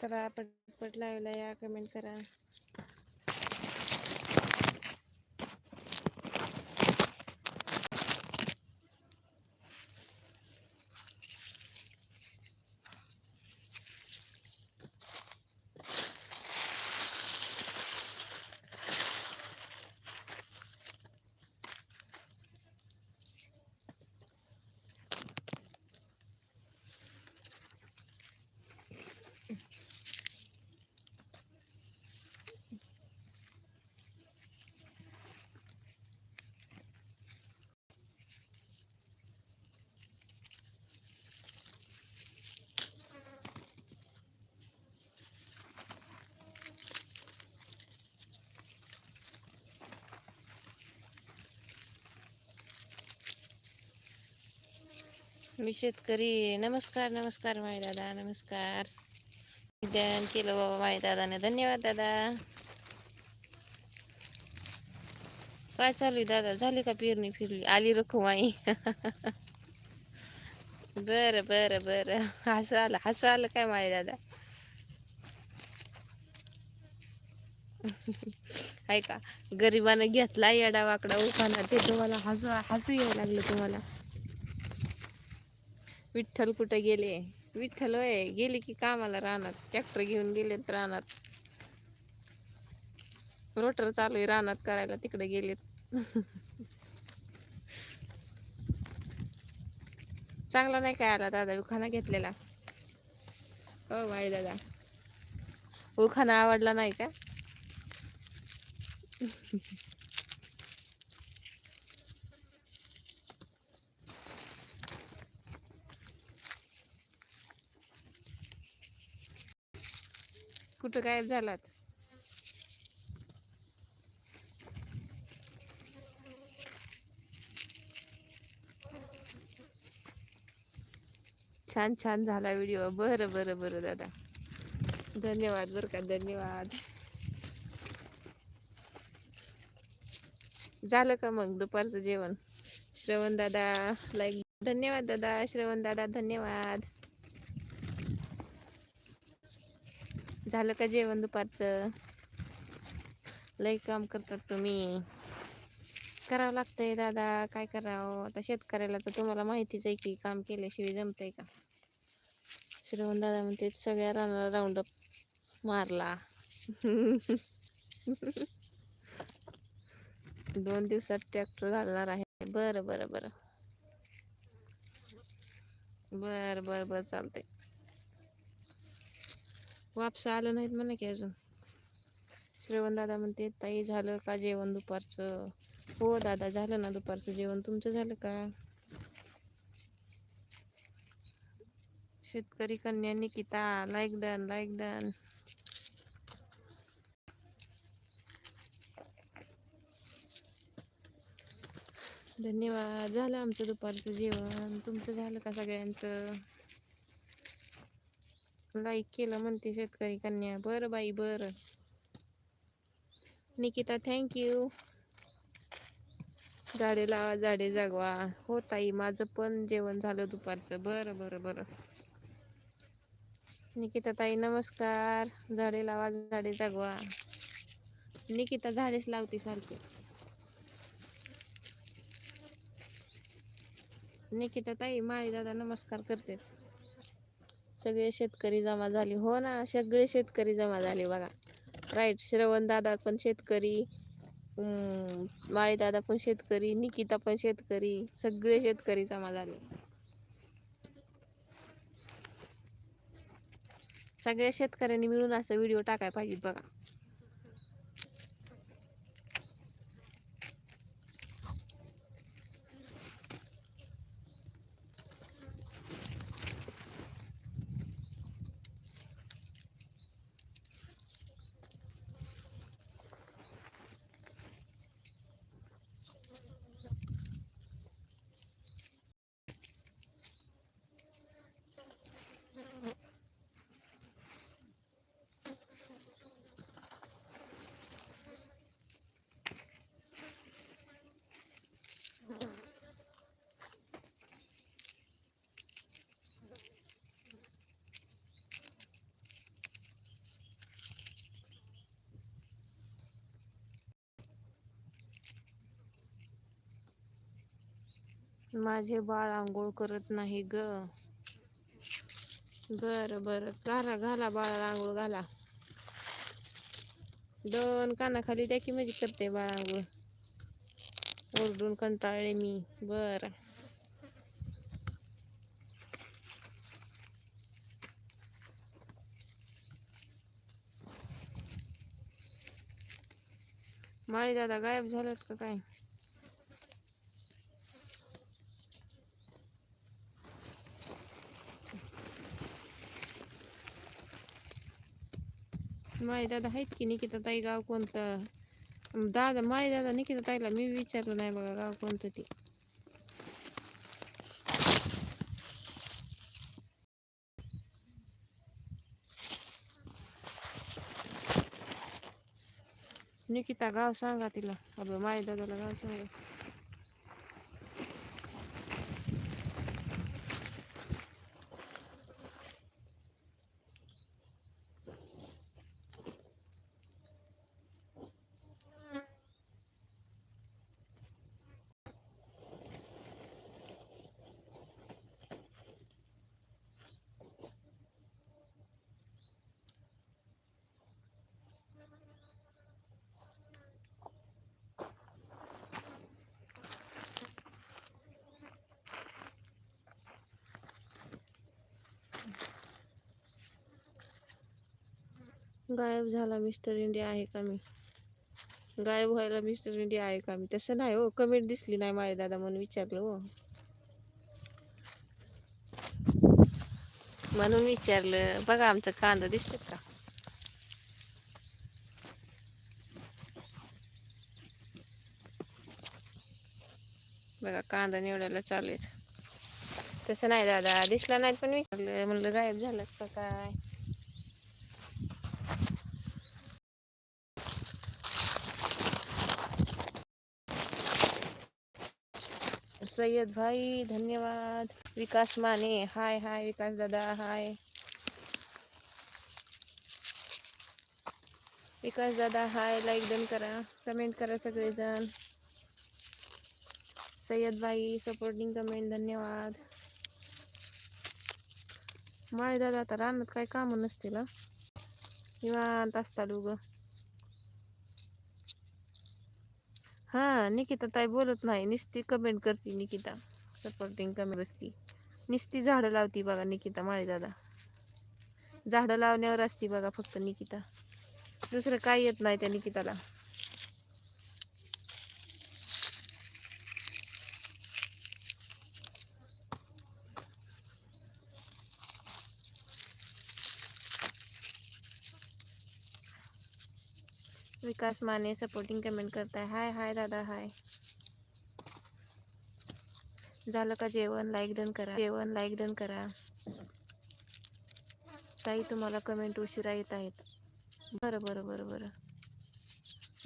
चला पटपट लावला या कमेंट करा. मी शेतकरी नमस्कार नमस्कार माय दादा नमस्कार. ध्यान केलं बाबा माई दादाने. धन्यवाद दादा. काय चालू आहे दादा? झाली का पेरणी फिरली आली रखुमाई बर बर बर. हसू आलं हसू आलं काय माय दादा? ऐका गरिबानं घेतला येडा वाकडा उखाना ते तुम्हाला हसू हसू यायला लागलं तुम्हाला. विठ्ठल कुठे गेले? विठ्ठल होय गेले की कामाला रानात. ट्रॅक्टर घेऊन गेलेत रानात. रोटर चालू आहे रानात करायला तिकडे गेलेत. चांगला नाही काय आला दादा उखाना घेतलेला? हो वाई दादा. उखाना आवडला नाही का? कुठं गायब झालात? छान छान झाला व्हिडिओ. बरं बरं बरं दादा. धन्यवाद बरं का धन्यवाद. झालं का मग दुपारचं जेवण? श्रवण दादा लाईक धन्यवाद दादा. श्रवण दादा धन्यवाद. झालं का जेवण दुपारचं? लई काम करतात तुम्ही. करावं लागतंय दादा काय करावं? आता शेतकऱ्याला तर तुम्हाला माहितीच आहे की काम केल्याशिवाय जमतंय का? श्रवण दादा म्हणते सगळ्या रानाला राऊंड मारला. दोन दिवसात ट्रॅक्टर घालणार आहे. बरं बरं बरं. बरं बरं बरं चालतंय. वापस आलं नाहीत म्हणा की अजून. श्रवण दादा म्हणते ताई झालं का जेवण दुपारचं? हो दादा झालं ना दुपारचं जेवण. तुमचं झालं का? शेतकरी कन्या Nikita like done like done धन्यवाद. झालं आमचं दुपारचं जेवण. तुमचं झालं का सगळ्यांचं? लाईक केलं म्हणते शेतकरी कन्या. बरं बाई बरं. निकिता थँक्यू झाडे लावा झाडे जागवा. हो ताई माझं पण जेवण झालं दुपारचं. बरं बरं बरं. निकिता ताई नमस्कार. झाडे लावा झाडे जागवा. निकिता झाडेच लावते सारखे. निकिता ताई माळी दादा नमस्कार करते. सगळे शेतकरी जमा झाले. हो ना सगळे शेतकरी जमा झाले बघा. राईट श्रवण दादा पण शेतकरी माळीदादा पण शेतकरी निकिता पण शेतकरी सगळे शेतकरी जमा झाले. सगळ्या शेतकऱ्यांनी मिळून असं व्हिडिओ टाकाय पाहिजे बघा. माझे बाळ आंघोळ करत नाही ग. बर बर. घाला घाला बाळाला आंघोळ घाला. दोन कानाखाली द्या की म्हणजे करते बाळ आंघोळ. ओरडून कंटाळले मी. बर. माळी दादा गायब झालात का काय? माळी दादा आहेत की निकिता ताई गाव कोणतं? दादा माळी दादा निकिता ताईला मी विचारलं नाही बघा गाव कोणतं ते. निकिता गाव सांगा तिला. अबे माळी दादाला गाव सांगा. गायब झाला मिस्टर इंडिया आहे का मी? गायब व्हायला मिस्टर इंडिया आहे का मी? तसं नाही हो कमेंट दिसली नाही माझे दादा म्हणून विचारलं हो. म्हणून विचारलं बघा आमचं कांदा दिसतात का? बघा कांदा निवडायला चालू आहेत. तसं नाही दादा दिसला नाही पण विचारलं म्हणलं गायब झालं का काय? सय्यद भाई धन्यवाद. विकास माने हाय हाय विकास दादा हाय. विकास दादा हाय लाईक डन करा कमेंट करा सगळेजण. सय्यद भाई सपोर्टिंग कमेंट धन्यवाद. माळे दादा आता रानात काय काम नसतील ना निवांत असतात उगं. हां निकिता ताई बोलत नाही. नुसती कमेंट करते निकिता. सपोर्टिंग कमेंट बसती. नुसती झाडं लावती बघा निकिता माळी दादा झाडं लावण्यावर असती बघा फक्त निकिता. दुसरं काय येत नाही त्या निकिताला. विकास माने सपोर्टिंग कमेंट करताय. हाय हाय दादा हाय. झालं का जेवण? लाईक डन करा. जेवण लाईक डन करा. ताई तुम्हाला कमेंट उशिरा येत आहेत. बरं बरं बरं बरं.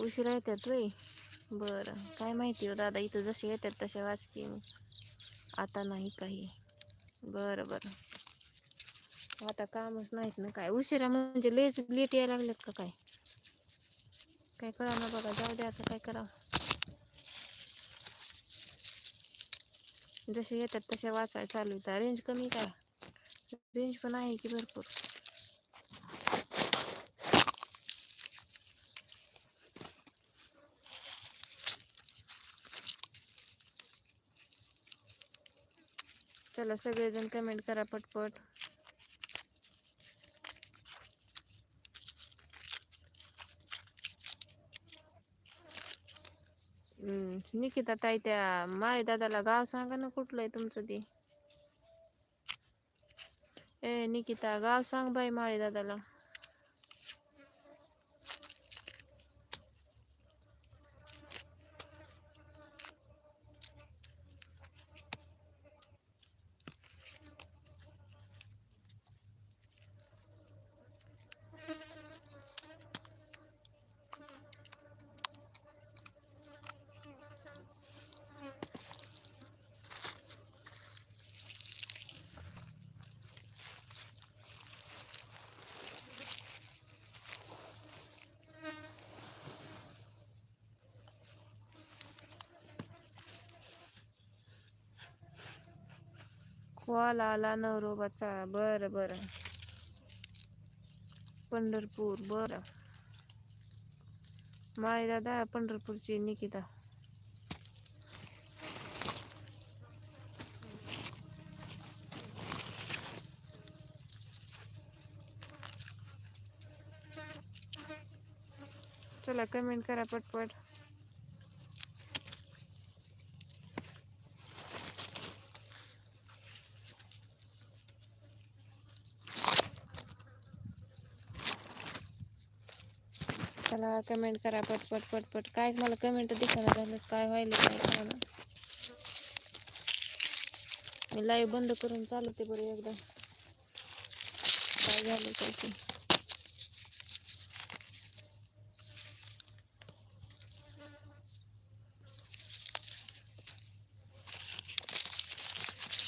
उशिरा येतात वय बरं. काय माहिती हो दादा इथं जसे येतात तसे वाचते मी. आता नाही काही. बरं बरं. आता कामच नाहीत ना काय? उशिरा म्हणजे लेच लेट यायला लागलेत का काय? काय कळा ना बघा जाऊ दे आता काय करावं. जसे येतात तसे वाचाय चालू आहे. रेंज कमी काय रेंज पण आहे की भरपूर. चला सगळेजण कमेंट करा पटपट. निकिता ताई त्या माळी दादाला गाव सांगा ना कुठलं आहे तुमचं ते. ए निकिता गाव सांग बाई माळी दादाला. कॉल आला नवरोबाचा. बरं बरं. पंढरपूर बरं. माळी दादा पंढरपूरची निकिता. चला कमेंट करा पटपट चला कमेंट करा पटपट पटपट काय मला कमेंट दिसायला झालं काय व्हायला काय कळालं मी लाईव्ह बंद करून चालवते बरं एकदा. काय झालं त्याची